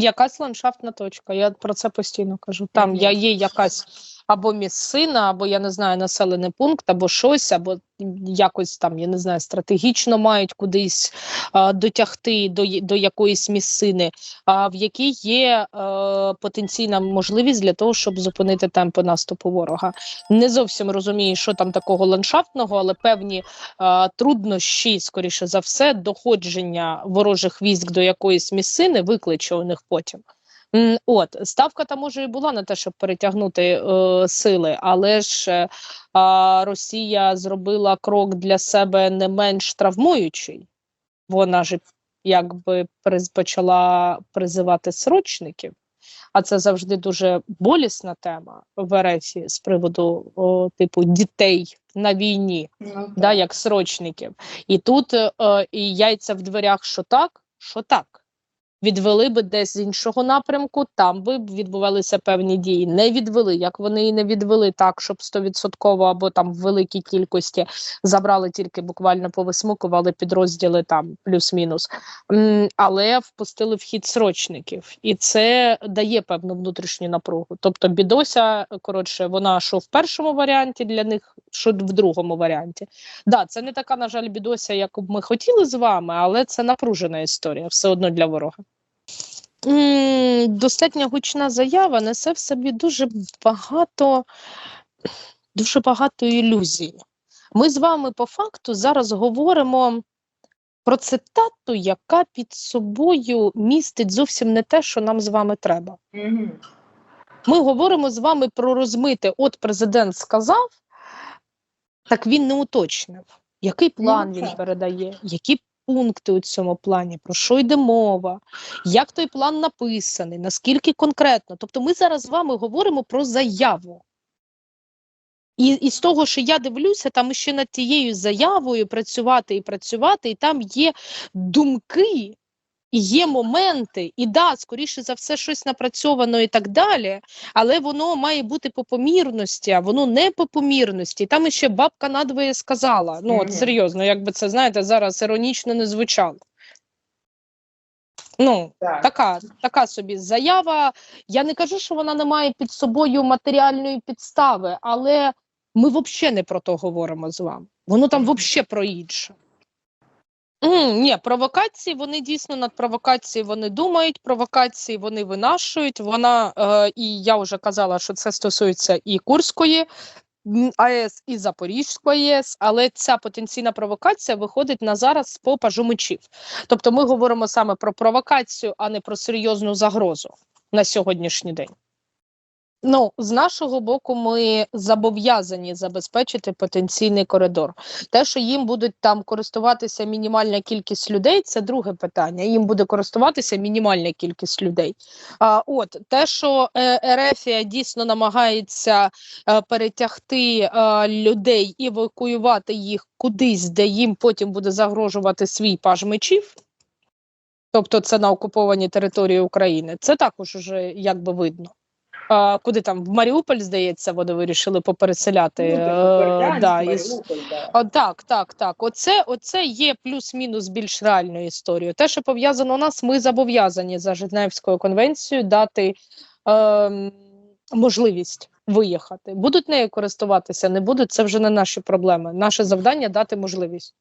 Якась ландшафтна точка. Я про це постійно кажу. Там я є якась або місцина, або я не знаю, населений пункт, або щось, або якось там, я не знаю, стратегічно мають кудись а, дотягти до, до якоїсь місцини, а, в якій є е, потенційна можливість для того, щоб зупинити темпи наступу ворога. Не зовсім розумію, що там такого ландшафтного, але певні е, труднощі, скоріше за все, доходження ворожих військ до якоїсь місцини викличе у них потім. От ставка там може і була на те, щоб перетягнути е, сили, але ж е, Росія зробила крок для себе не менш травмуючий. Вона ж якби почала призивати срочників, а це завжди дуже болісна тема в РФ з приводу о, типу дітей на війні Ну, да, як срочників. І тут е, і яйця в дверях, що так, що так. Відвели би десь з іншого напрямку, там би відбувалися певні дії. Не відвели, як вони і не відвели так, щоб стовідсотково або там в великій кількості забрали тільки буквально повисмукували підрозділи там плюс-мінус. Але впустили в хід срочників, і це дає певну внутрішню напругу. Тобто, бідося, коротше, вона що в першому варіанті для них, що в другому варіанті. Да, це не така, на жаль, бідося, як ми хотіли з вами, але це напружена історія все одно для ворога. Достатньо гучна заява несе в собі дуже багато, дуже багато ілюзій. Ми з вами по факту зараз говоримо про цитату, яка під собою містить зовсім не те, що нам з вами треба. Ми говоримо з вами про розмите. От президент сказав, так він не уточнив, який план він передає, які пункти у цьому плані, про що йде мова, як той план написаний, наскільки конкретно. Тобто, ми зараз з вами говоримо про заяву. І, і з того, що я дивлюся, там ще над тією заявою працювати і працювати, і там є думки, і є моменти, і да, скоріше за все, щось напрацьовано і так далі, але воно має бути по помірності, а воно не по помірності. Там ще бабка надвоє сказала. Ну, от серйозно, якби це знаєте, зараз іронічно не звучало. Ну, Так. така, така собі заява. Я не кажу, що вона не має під собою матеріальної підстави, але ми взагалі не про то говоримо з вами. Воно там взагалі про інше. М, ні, провокації вони дійсно над провокації вони думають, провокації вони винашують. Вона е, і я вже казала, що це стосується і Курської АЕС, і Запорізької АЕС, але ця потенційна провокація виходить на зараз з попажу мечів. Тобто ми говоримо саме про провокацію, а не про серйозну загрозу на сьогоднішній день. Ну, з нашого боку, ми зобов'язані забезпечити потенційний коридор. Те, що їм будуть там користуватися мінімальна кількість людей, це друге питання. Їм буде користуватися мінімальна кількість людей. А от те, що е, Ерефія дійсно намагається е, перетягти е, людей і евакуювати їх кудись, де їм потім буде загрожувати свій паж мечів. Тобто це на окупованій території України, це також уже якби видно. А, куди там в Маріуполь, здається, вони вирішили попереселяти. Ну, е, типу, Бердянськ, да, із- да. О, так, так, так. Оце, оце є плюс-мінус більш реальною історією. Те, що пов'язано у нас, ми зобов'язані за Женевською конвенцією дати ем, можливість виїхати. Будуть нею користуватися, не будуть, це вже не наші проблеми. Наше завдання дати можливість.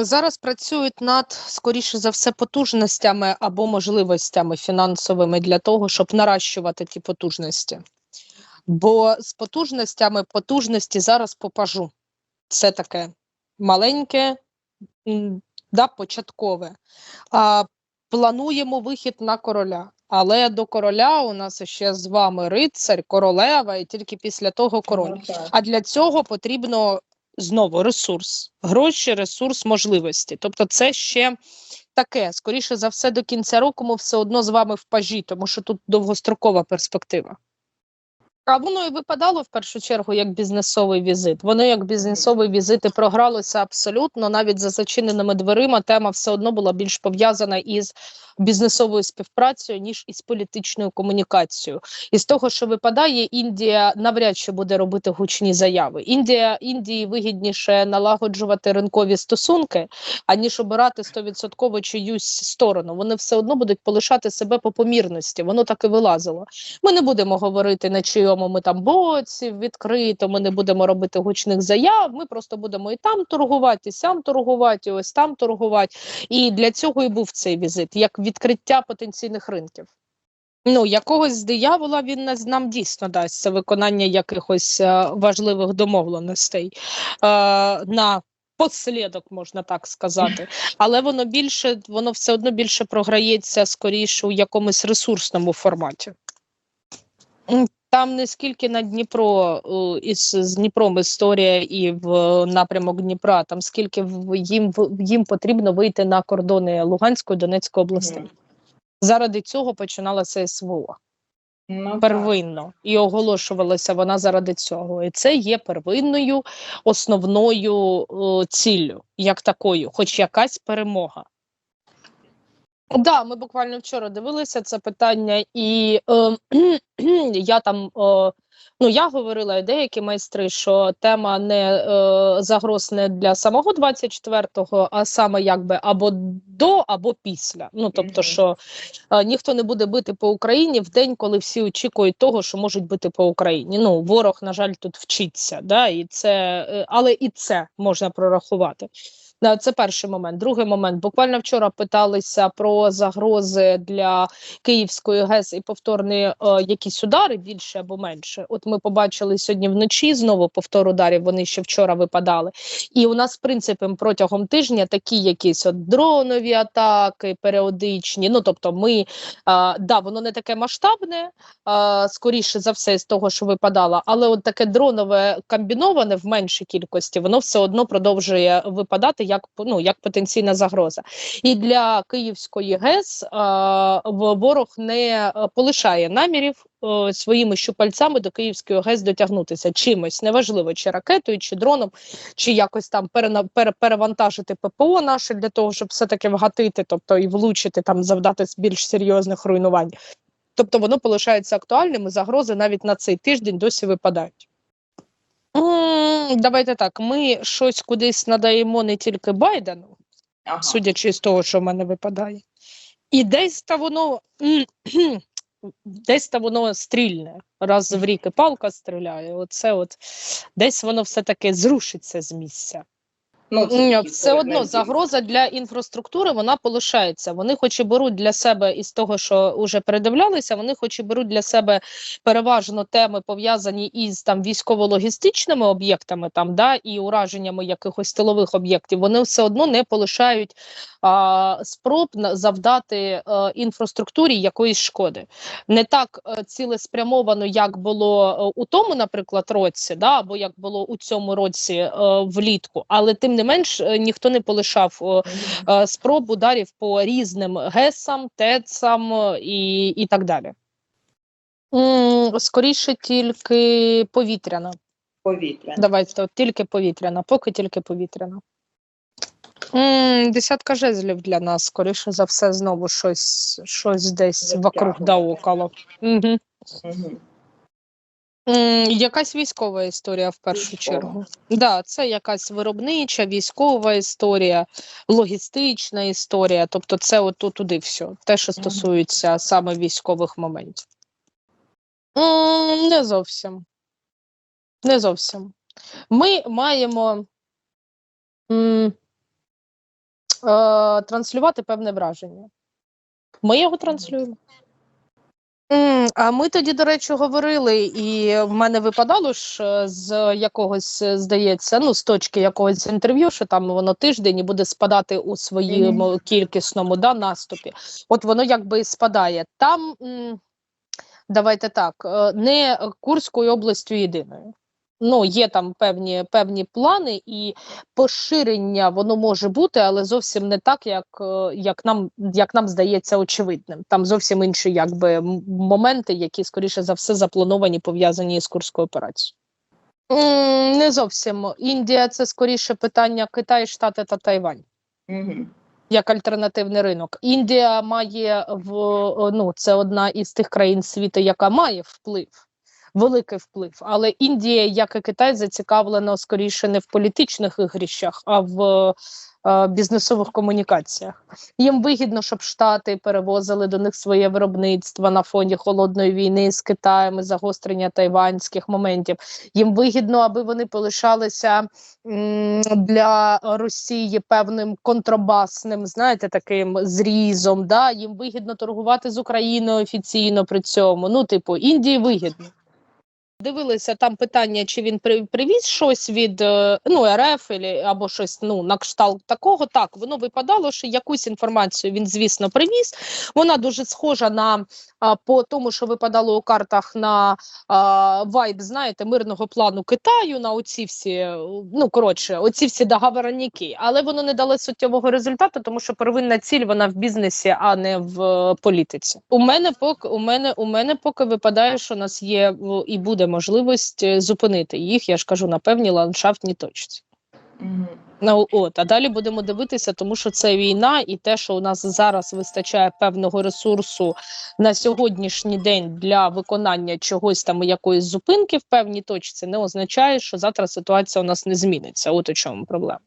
Зараз працюють над, скоріше за все, потужностями або можливостями фінансовими для того, щоб наращувати ті потужності. Бо з потужностями потужності зараз попажу. Це таке маленьке, да, початкове. А, плануємо вихід на короля. Але до короля у нас ще з вами рицарь, королева, і тільки після того король. Ну. А для цього потрібно знову ресурс, гроші, ресурс, можливості. Тобто, це ще таке. Скоріше за все, до кінця року ми все одно з вами в пажі, тому що тут довгострокова перспектива. А воно і випадало в першу чергу як бізнесовий візит. Воно як бізнесовий візит і програлося абсолютно. Навіть за зачиненими дверима тема все одно була більш пов'язана із бізнесовою співпрацею ніж із політичною комунікацією. І з того, що випадає, Індія навряд чи буде робити гучні заяви. Індія Індії вигідніше налагоджувати ринкові стосунки, аніж обирати стовідсотково чиюсь сторону. Вони все одно будуть полишати себе по помірності. Воно так і вилазило. Ми не будемо говорити на чийому ми там боці відкрито. Ми не будемо робити гучних заяв. Ми просто будемо і там торгувати, і сям торгувати, і ось там торгувати. І для цього і був цей візит, як відкриття потенційних ринків. Ну, якогось диявола він нам дійсно дасть це виконання якихось е, важливих домовленостей е, на послідок, можна так сказати. Але воно більше, воно все одно більше програється скоріше у якомусь ресурсному форматі. Там не скільки на Дніпро е, із з Дніпром історія і в напрямок Дніпра, там скільки в- їм в- їм потрібно вийти на кордони Луганської Донецької областей. Мгм. Заради цього починалася СВО Ну, так. первинно і оголошувалася вона заради цього. І це є первинною основною е, ціллю, як такою, хоч якась перемога. Да, ми буквально вчора дивилися це питання, і е, я там е, ну я говорила і деякі майстри, що тема не е, загроз не для самого 24-го, а саме якби або до, або після. Ну тобто, що е, ніхто не буде бити по Україні в день, коли всі очікують того, що можуть бити по Україні. Ну ворог, на жаль, тут вчиться, да, і це, е, але і це можна прорахувати. Це перший момент. Другий момент. Буквально вчора питалися про загрози для Київської ГЕС і повторні е, якісь удари більше або менше. От ми побачили сьогодні вночі знову повтор ударів. Вони ще вчора випадали. І у нас, в принципі, протягом тижня такі якісь от дронові атаки, періодичні. Ну тобто, ми е, да, воно не таке масштабне, е, скоріше за все, з того, що випадало, але от таке дронове комбіноване в меншій кількості, воно все одно продовжує випадати як ну як потенційна загроза. І для Київської ГЕС е, ворог не е, полишає намірів е, своїми щупальцями до Київської ГЕС дотягнутися чимось, неважливо, чи ракетою, чи дроном, чи якось там перевантажити ППО наше для того, щоб все-таки вгатити, тобто і влучити там, завдати більш серйозних руйнувань. Тобто воно полишається актуальним, і загрози навіть на цей тиждень досі випадають. Давайте так. Ми щось кудись надаємо не тільки Байдену, Ага. судячи з того, що в мене випадає. І десь та воно десь та воно стрільне. Раз в рік і палка стріляє. Оце от десь воно все-таки зрушиться з місця. Ну, це Ні, все одно загроза для інфраструктури вона полишається. Вони хоч і беруть для себе із того, що вже передивлялися, вони хоч і беруть для себе переважно теми пов'язані із там військово-логістичними об'єктами, там да і ураженнями якихось тилових об'єктів. Вони все одно не полишають а, спроб завдати е, інфраструктурі якоїсь шкоди. Не так е, цілеспрямовано, як було е, у тому, наприклад, році, да, або як було у цьому році е, влітку, але тим не менш е, ніхто не полишав е, спроб ударів по різним ГЕСам, ТЕЦам і, і так далі. Скоріше тільки повітряна. Повітря. Давайте тільки повітряна, поки тільки повітряна. Десятка жезлів для нас, скоріше за все, знову щось, щось десь вокруг да около. Угу. Мгм. Якась військова історія в першу Військова. чергу. Да, це якась виробнича, військова історія, логістична історія. Тобто, це от туди все. Те, що стосується саме військових моментів. Не зовсім. Не зовсім. Ми маємо е, транслювати певне враження. Ми його транслюємо. А ми тоді, до речі, говорили, і в мене випадало ж з якогось, е, здається, ну з точки якогось інтерв'ю, що там воно тиждень і буде спадати у своєму кількісному да, наступі. От воно якби і спадає. Там давайте так, е, не Курською областю єдиною. Ну, є там певні, певні плани, і поширення воно може бути, але зовсім не так, як, е, як, нам, як нам здається очевидним. Там зовсім інші якби, моменти, які, скоріше за все, заплановані, пов'язані з Курською операцією. М, Не зовсім. Індія це скоріше питання Китай, Штати та Тайвань Угу. як альтернативний ринок. Індія має в ну це одна із тих країн світу, яка має вплив, великий вплив. Але Індія, як і Китай, зацікавлена скоріше не в політичних ігрищах, а в е, бізнесових комунікаціях. Їм вигідно, щоб Штати перевозили до них своє виробництво на фоні холодної війни з Китаєм і загострення тайванських моментів. Їм вигідно, аби вони полишалися для Росії певним контрабасним, знаєте, таким зрізом. Да? Їм вигідно торгувати з Україною офіційно при цьому. Ну, типу, Індії вигідно. Дивилися там питання, чи він при, привіз щось від е, ну, РФ або щось ну, на кшталт такого. Так, воно випадало, що якусь інформацію він, звісно, привіз. Вона дуже схожа на по тому, що випадало у картах на а, вайб, знаєте, мирного плану Китаю, на оці всі, ну коротше, оці всі договорняки. Але воно не дало суттєвого результату, тому що первинна ціль вона в бізнесі, а не в е, політиці. У мене поки у мене у мене поки випадає, що у нас є і буде можливість зупинити їх. Я ж кажу на певній ландшафтній точці. Угу. Ну от а далі будемо дивитися, тому що це війна, і те, що у нас зараз вистачає певного ресурсу на сьогоднішній день для виконання чогось там якоїсь зупинки в певній точці, не означає, що завтра ситуація у нас не зміниться. От у чому проблема.